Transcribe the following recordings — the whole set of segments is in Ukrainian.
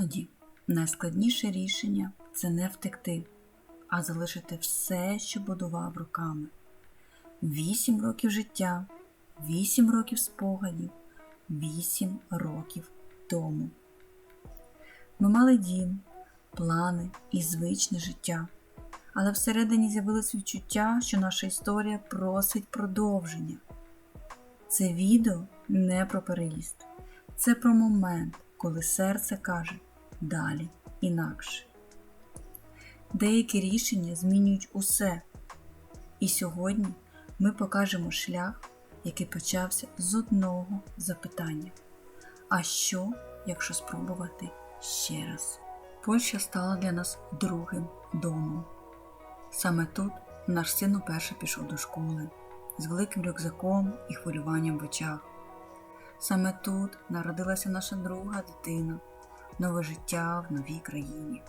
Іноді найскладніше рішення це не втекти, а залишити все, що будував руками. Вісім років життя, вісім років спогадів, вісім років тому. Ми мали дім, плани і звичне життя, але всередині з'явилось відчуття, що наша історія просить продовження. Це відео не про переїзд, це про момент, коли серце каже далі інакше. Деякі рішення змінюють усе. І сьогодні ми покажемо шлях, який почався з одного запитання. А що, якщо спробувати ще раз? Польща стала для нас другим домом. Саме тут наш син уперше пішов до школи з великим рюкзаком і хвилюванням в очах. Саме тут народилася наша друга дитина, нове життя в новій країні.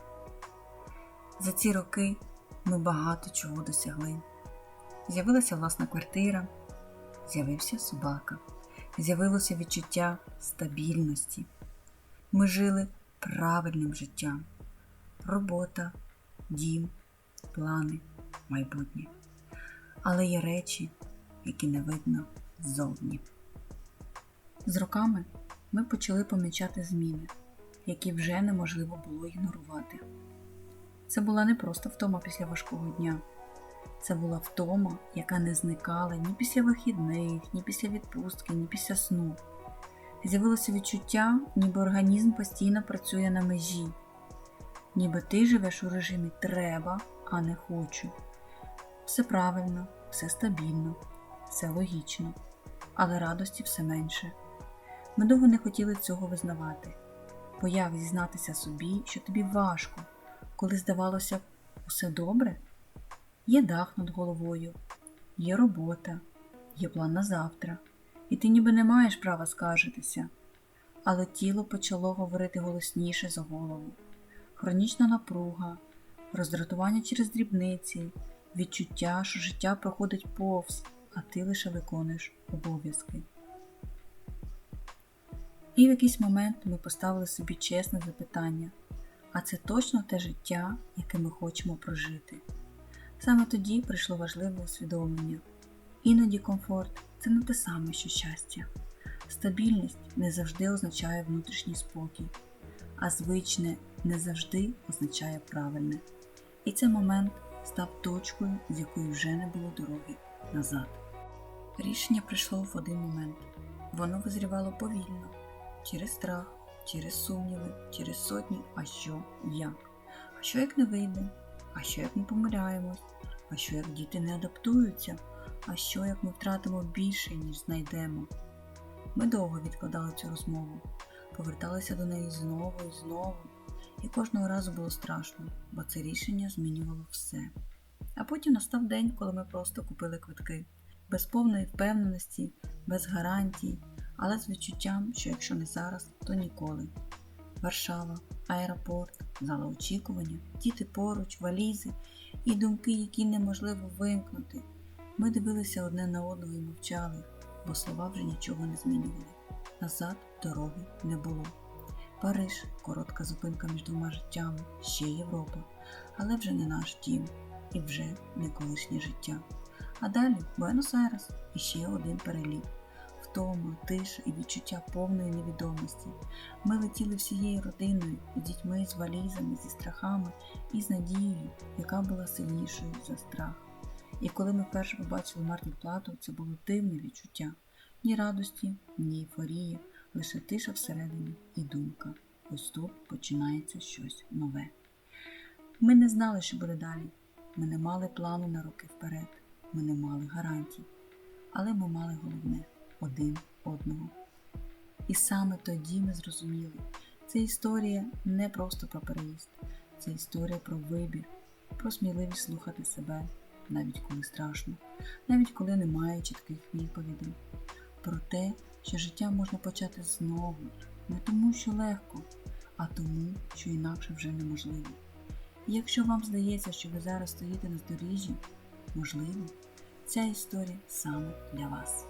За ці роки ми багато чого досягли. З'явилася власна квартира, з'явився собака, з'явилося відчуття стабільності. Ми жили правильним життям. Робота, дім, плани, майбутнє. Але є речі, які не видно ззовні. З роками ми почали помічати зміни, які вже неможливо було ігнорувати. Це була не просто втома після важкого дня, це була втома, яка не зникала ні після вихідних, ні після відпустки, ні після сну. З'явилося відчуття, ніби організм постійно працює на межі, ніби ти живеш у режимі треба, а не хочу. Все правильно, все стабільно, все логічно, але радості все менше. Ми довго не хотіли цього визнавати, бо як зізнатися собі, що тобі важко, коли здавалося усе добре? Є дах над головою, є робота, є план на завтра, і ти ніби не маєш права скаржитися. Але тіло почало говорити голосніше за голову. Хронічна напруга, роздратування через дрібниці, відчуття, що життя проходить повз, а ти лише виконуєш обов'язки. І в якийсь момент ми поставили собі чесне запитання, а це точно те життя, яке ми хочемо прожити. Саме тоді прийшло важливе усвідомлення. Іноді комфорт це не те саме, що щастя. Стабільність не завжди означає внутрішній спокій, а звичне не завжди означає правильне. І цей момент став точкою, з якої вже не було дороги назад. Рішення прийшло в один момент. Воно визрівало повільно, через страх, через сумніви, через сотні, а що, як. А що як не вийде? А що як ми помиляємось? А що як діти не адаптуються? А що як ми втратимо більше, ніж знайдемо? Ми довго відкладали цю розмову, поверталися до неї знову і знову, і кожного разу було страшно, бо це рішення змінювало все. А потім настав день, коли ми просто купили квитки, без повної впевненості, без гарантій, але з відчуттям, що якщо не зараз, то ніколи. Варшава, аеропорт, зала очікування, діти поруч, валізи і думки, які неможливо вимкнути. Ми дивилися одне на одного і мовчали, бо слова вже нічого не змінювали. Назад дороги не було. Париж коротка зупинка між двома життями, ще Європа, але вже не наш дім і вже не колишнє життя. А далі Буенос-Айрес і ще один переліт. Втома, тиша і відчуття повної невідомості. Ми летіли всією родиною, з дітьми, з валізами, зі страхами і з надією, яка була сильнішою за страх. І коли ми вперше побачили Мартін Плату, це було дивне відчуття. Ні радості, ні ейфорії, лише тиша всередині і думка. Ось тут починається щось нове. Ми не знали, що буде далі. Ми не мали плану на роки вперед, ми не мали гарантій. Але ми мали головне один одного. І саме тоді ми зрозуміли, це історія не просто про переїзд, це історія про вибір, про сміливість слухати себе, навіть коли страшно, навіть коли немає чітких відповідей, про те, що життя можна почати знову, не тому, що легко, а тому, що інакше вже неможливо. І якщо вам здається, що ви зараз стоїте на здоріжжі, можливо, ця історія саме для вас.